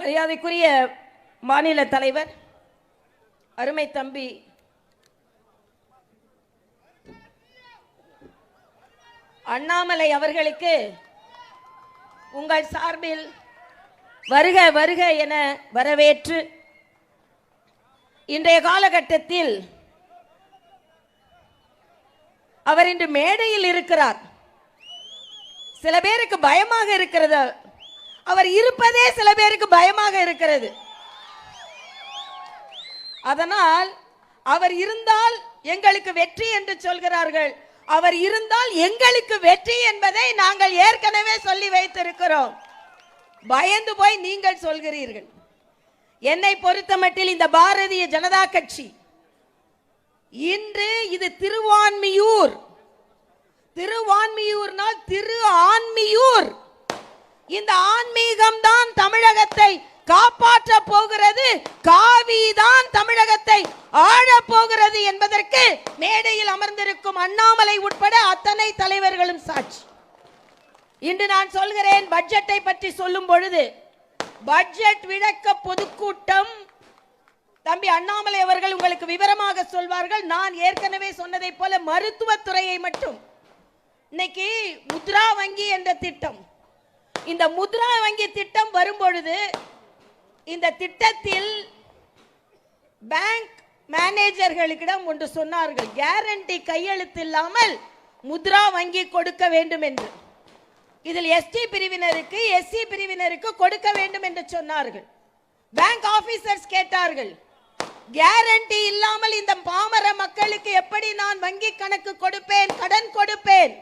மரியாதைக்குரிய மாநில தலைவர் அருமை தம்பி அண்ணாமலை அவர்களுக்கு உங்கள் சார்பில் வருக வருக என வரவேற்று இன்றைய காலகட்டத்தில் அவர் இன்று மேடையில் இருக்கிறார். சில பேருக்கு பயமாக இருக்கிறது அவர் இருப்பதே சில பேருக்கு பயமாக இருக்கிறது. அதனால் அவர் இருந்தால் எங்களுக்கு வெற்றி என்று சொல்கிறார்கள். அவர் இருந்தால் எங்களுக்கு வெற்றி என்பதை நாங்கள் ஏற்கனவே சொல்லி வைத்திருக்கிறோம். பயந்து போய் நீங்கள் சொல்கிறீர்கள். என்னை பொறுத்தமட்டில் இந்த பாரதிய ஜனதா கட்சி இன்று இது திருவான்மியூர். திருவான்மியூர்னால் திரு ஆன்மியூர். இந்த ஆன்மீகம் தான் தமிழகத்தை காப்பாற்ற போகிறது. காவி தான் தமிழகத்தை ஆழ போகிறது என்பதற்கு மேடையில் அமர்ந்திருக்கும் அண்ணாமலை உட்பட அத்தனை தலைவர்களும் சாட்சி. இன்று நான் சொல்கிறேன் பட்ஜெட்டை பற்றி சொல்லும் பொழுது பட்ஜெட் விளக்க பொதுக்கூட்டம். தம்பி அண்ணாமலை அவர்கள் உங்களுக்கு விவரமாக சொல்வார்கள். நான் ஏற்கனவே சொன்னதைப் போல மருத்துவத்துறையை மட்டும். இன்னைக்கு முத்ரா வங்கி என்ற திட்டம். இந்த முத்ரா வங்கி திட்டம் வரும்பொழுது இந்த திட்டத்தில் பேங்க் மேனேஜர்களிடம் ஒன்று சொன்னார்கள் கேரண்டி கையெழுத்து இல்லாமல் முத்ரா வங்கி கொடுக்க வேண்டும் என்று இதில் எஸ்டி பிரிவினருக்கு எஸ்சி பிரிவினருக்கு கொடுக்க வேண்டும் என்று சொன்னார்கள். பேங்க் ஆபீசர்ஸ் கேட்டார்கள் கேரண்டி இல்லாமல் இந்த பாமர மக்களுக்கு எப்படி நான் வங்கி கணக்கு கொடுப்பேன் கடன் கொடுப்பேன்?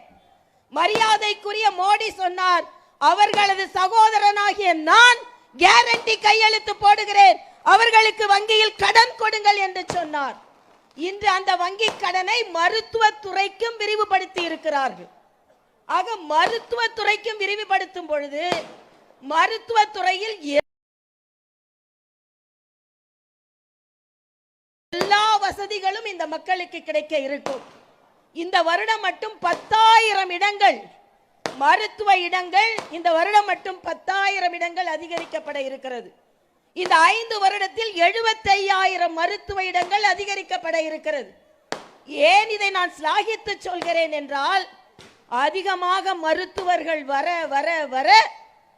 மரியாதைக்குரிய மோடி சொன்னார் அவர்களது சகோதரனாகிய நான் கேரண்டி கையெழுத்து போடுகிறேன். அவர்களுக்கு வங்கியில் கடன் கொடுங்கள் என்று சொன்னார். இன்று அந்த வங்கி கடனை மருத்துவத்துறைக்கும் விரிவுபடுத்தி இருக்கிறார்கள். ஆக மருத்துவத்துறைக்கும் விரிவுபடுத்தும் பொழுது மருத்துவத்துறையில் எ- எல்லா வசதிகளும் இந்த மக்களுக்கு கிடைக்க இருக்கும். இந்த வருடம் மட்டும் பத்தாயிரம் இடங்கள் மருத்துவ இடங்கள் இந்த வருடம் மட்டும் பத்தாயிரம் இடங்கள் அதிகரிக்கப்பட இருக்கிறது. இந்த ஐந்து வருடத்தில் எழுபத்தையாயிரம் மருத்துவ இடங்கள் அதிகரிக்கப்பட இருக்கிறது. ஏன் இதை நான் சிலாகித்து சொல்கிறேன் என்றால் அதிகமாக மருத்துவர்கள் வர வர வர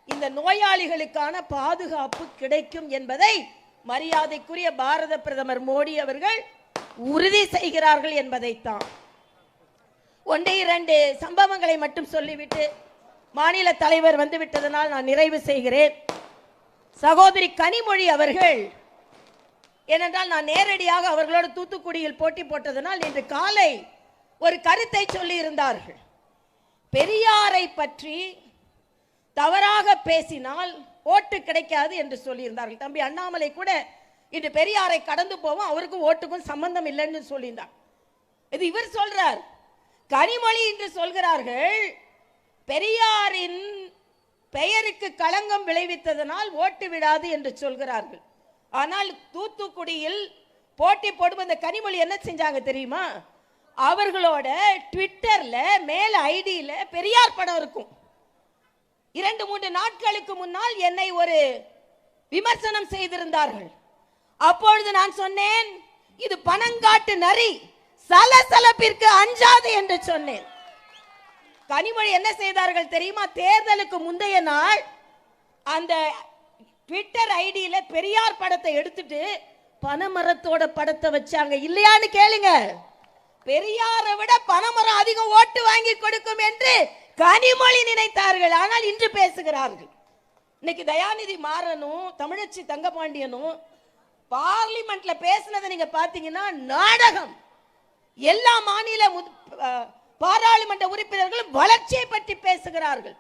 இந்த நோயாளிகளுக்கான பாதுகாப்பு கிடைக்கும் என்பதை மரியாதைக்குரிய பாரத பிரதமர் மோடி அவர்கள் உறுதி செய்கிறார்கள் என்பதைத்தான். ஒன்று இரண்டு சம்பவங்களை மட்டும் சொல்லிவிட்டு மாநில தலைவர் வந்து விட்டதனால் நான் நிறைவு செய்கிறேன். சகோதரி கனிமொழி அவர்கள் ஏனென்றால் நான் நேரடியாக அவர்களோடு தூத்துக்குடியில் போட்டி போட்டதனால் இன்று காலை ஒரு கருத்தை சொல்லி இருந்தார்கள் பெரியாரை பற்றி தவறாக பேசினால் ஓட்டு கிடைக்காது என்று சொல்லியிருந்தார்கள். தம்பி அண்ணாமலை கூட இன்று பெரியாரை கடந்து போவோம் அவருக்கும் ஓட்டுக்கும் சம்பந்தம் இல்லைன்னு சொல்லியிருந்தார். இது இவர் சொல்றார். கனிமொழி என்று சொல்கிறார்கள் பெரியாரின் பெயருக்கு களங்கம் விளைவித்ததனால் ஓட்டு விடாது என்று சொல்கிறார்கள். ஆனால் தூத்துக்குடியில் போட்டி போடும் அந்த கனிமொழி என்ன செஞ்சாங்க தெரியுமா? அவர்களோட ட்விட்டர்ல மேல் ஐடியில பெரியார் படம் இருக்கும். இரண்டு மூன்று நாட்களுக்கு முன்னால் என்னை ஒரு விமர்சனம் செய்திருந்தார்கள். அப்பொழுது நான் சொன்னேன் இது பணங்காட்டு நரி. சலசலப்பிற்கு அஞ்சாது என்று சொன்னேன். கனிமொழி என்ன செய்தார்கள் தெரியுமா? தேர்தலுக்கு முந்தைய நாள் அந்த ட்விட்டர் ஐடியில பெரியார் படத்தை எடுத்துட்டு பனைமரத்தோட படத்தை வச்சாங்க. இல்லையான்னு கேளுங்க. பெரியாரை விட பனைமரம் அதிகம் ஓட்டு வாங்கி கொடுக்கும் என்று கனிமொழி நினைத்தார்கள். ஆனால் இன்று பேசுகிறார்கள். இன்னைக்கு தயாநிதி மாறனும் தமிழச்சி தங்கபாண்டியனும் பார்லிமெண்ட்ல பேசுனதை நீங்க பாத்தீங்கன்னா நாடகம். எல்லா மாநில பாராளுமன்ற உறுப்பினர்களும் வளர்ச்சியை பற்றி பேசுகிறார்கள்.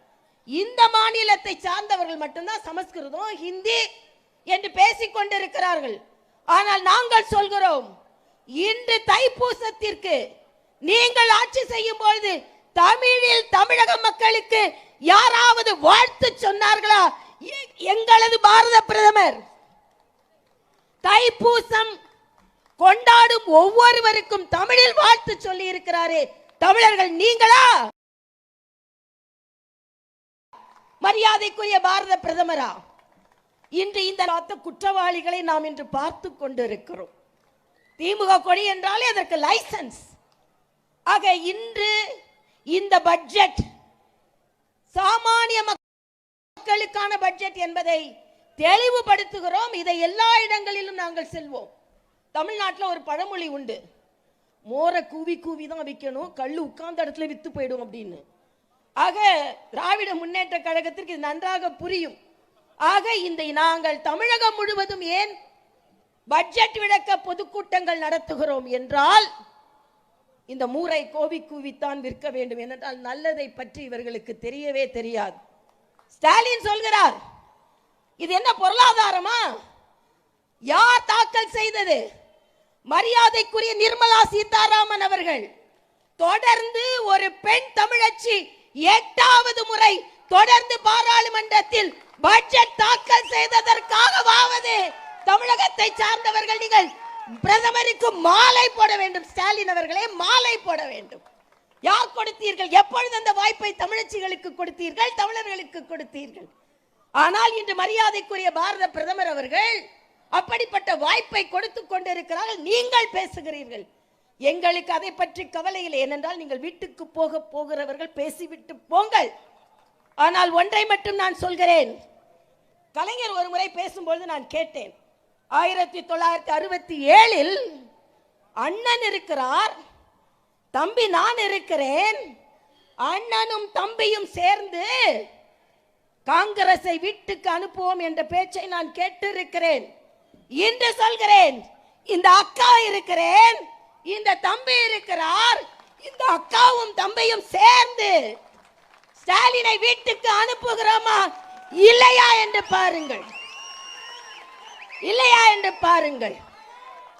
இந்த மாநிலத்தை சார்ந்தவர்கள் மட்டும்தான் சமஸ்கிருதம் ஹிந்தி என்று பேசிக் கொண்டிருக்கிறார்கள். ஆனால் நாங்கள் சொல்கிறோம் இன்று தைப்பூசத்திற்கு நீங்கள் ஆட்சி செய்யும் பொழுது தமிழில் தமிழக மக்களுக்கு யாராவது வாழ்த்து சொன்னார்களா? எங்களது பாரத பிரதமர். தைப்பூசம் கொண்டாடும் ஒவ்வொருவருக்கும் தமிழில் வாழ்த்து சொல்லி இருக்கிறாரே. தமிழர்கள் நீங்களா? மரியாதைக்குரிய பாரத பிரதமரா இன்று இந்த நாட்டு குற்றவாளிகளை நாம் இன்று பார்த்து கொண்டிருக்கிறோம். திமுக கொடி என்றாலே அதற்கு லைசன்ஸ். ஆக இன்று இந்த பட்ஜெட் சாமானிய மக்களுக்கான பட்ஜெட் என்பதை தெளிவுபடுத்துகிறோம். இதை எல்லா இடங்களிலும் நாங்கள் செல்வோம். தமிழ்நாட்டில் ஒரு பழமொழி உண்டு. மோரை கூவி கூவி தான் விற்கணும் கல் உட்கார்ந்த இடத்துல விற்று போயிடும் அப்படின்னு. ஆக திராவிட முன்னேற்ற கழகத்திற்கு இது நன்றாக புரியும். ஆக இந்த நாங்கள் தமிழகம் முழுவதும் ஏன் பட்ஜெட் விளக்க பொதுக்கூட்டங்கள் நடத்துகிறோம் என்றால் இந்த மூரை கோவி கூவித்தான் விற்க வேண்டும் என்றால் நல்லதை பற்றி இவர்களுக்கு தெரியவே தெரியாது. ஸ்டாலின் சொல்கிறார் இது என்ன பொருளாதாரமா? யார் தாக்கல் செய்தது? மரியாதைக்குரிய நிர்மலா சீதாராமன் அவர்கள் தொடர்ந்து ஒரு பெண் தமிழச்சி எட்டாவது முறை தொடர்ந்து பாராளுமன்றத்தில் பட்ஜெட் தாக்கல் செய்ததற்காகவாவது தமிழகத்தை சார்ந்தவர்கள் நீங்கள் பிரதமருக்கு மாலை போட வேண்டும் ஸ்டாலின் அவர்களே மாலை போட வேண்டும். யார் கொடுத்தீர்கள்? எப்பொழுது அந்த வாய்ப்பை தமிழச்சிகளுக்கு கொடுத்தீர்கள்? தமிழர்களுக்கு கொடுத்தீர்கள். ஆனால் இன்று மரியாதைக்குரிய பாரத பிரதமர் அவர்கள் அப்படிப்பட்ட வாய்ப்பை கொடுத்து கொண்டிருக்கிறார்கள். நீங்கள் பேசுகிறீர்கள். எங்களுக்கு அதை பற்றி கவலை இல்லை. ஏனென்றால் நீங்கள் வீட்டுக்கு போக போகிறவர்கள் பேசிவிட்டு போங்கள். ஆனால் ஒன்றை மட்டும் நான் சொல்கிறேன். கலைஞர் ஒரு முறை பேசும்பொழுது நான் கேட்டேன். ஆயிரத்தி தொள்ளாயிரத்தி அறுபத்தி ஏழில் அண்ணன் இருக்கிறார். தம்பி நான் இருக்கிறேன். அண்ணனும் தம்பியும் சேர்ந்து காங்கிரஸை வீட்டுக்கு அனுப்புவோம் என்ற பேச்சை நான் கேட்டிருக்கிறேன். இன்று சொல்கிறேன் இந்த அக்கா இருக்கிறேன் இந்த தம்பி இருக்கிறார் இந்த அக்காவும் தம்பியும் சேர்ந்து ஸ்டாலினை வீட்டுக்கு அனுப்புகிறோமா? இல்லையா என்று பாருங்கள். இல்லையா என்று பாருங்கள்.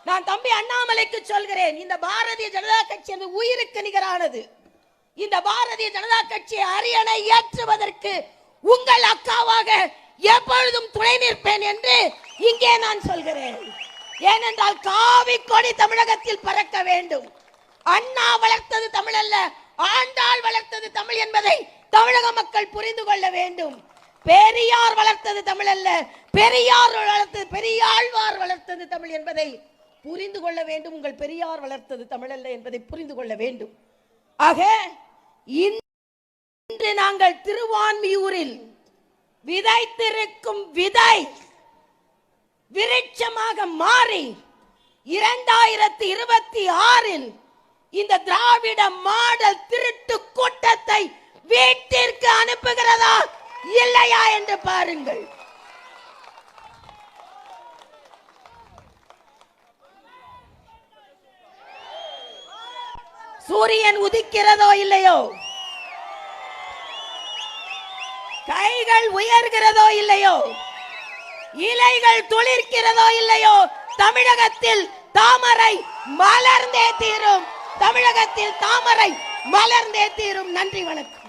நான் தம்பி அண்ணாமலைக்கு சொல்கிறேன் இந்த பாரதிய ஜனதா கட்சி அது உயிருக்கு நிகரானது. இந்த பாரதிய ஜனதா கட்சியை அரியணை ஏற்றுவதற்கு உங்கள் அக்காவாக எப்பொழுதும் துணை நிற்பேன் என்று இங்கே நான் சொல்கிறேன். ஏனென்றால் காவி கொடி தமிழகத்தில் பறக்க வேண்டும். அண்ணா வளர்த்தது தமிழ் அல்ல ஆண்டாள் வளர்த்தது தமிழ் என்பதை தமிழக மக்கள் புரிந்து கொள்ள வேண்டும். பெரியார் வளர்த்தது தமிழ் அல்ல பெரியார் வளர்த்தது பெரியாழ்வார் வளர்த்தது தமிழ் என்பதை புரிந்து கொள்ள வேண்டும். உங்கள் பெரியார் வளர்த்தது தமிழ் அல்ல என்பதை புரிந்து கொள்ள வேண்டும். ஆக இன்று நாங்கள் திருவான்மியூரில் விதைத்திருக்கும் விதை விருட்சமாக மாறி இரண்டாயிரத்தி இருபத்தி ஆறில் இந்த திராவிட மாடல் திருட்டு கூட்டத்தை வீட்டிற்கு அனுப்புகிறதா இல்லையா என்று பாருங்கள். சூரியன் உதிக்கிறதோ இல்லையோ? கைகள் உயர்கிறதோ இல்லையோ? இலைகள் துளிர்க்கிறதோ இல்லையோ தமிழகத்தில் தாமரை மலர்ந்தே தீரும். தமிழகத்தில் தாமரை மலர்ந்தே தீரும். நன்றி வணக்கம்.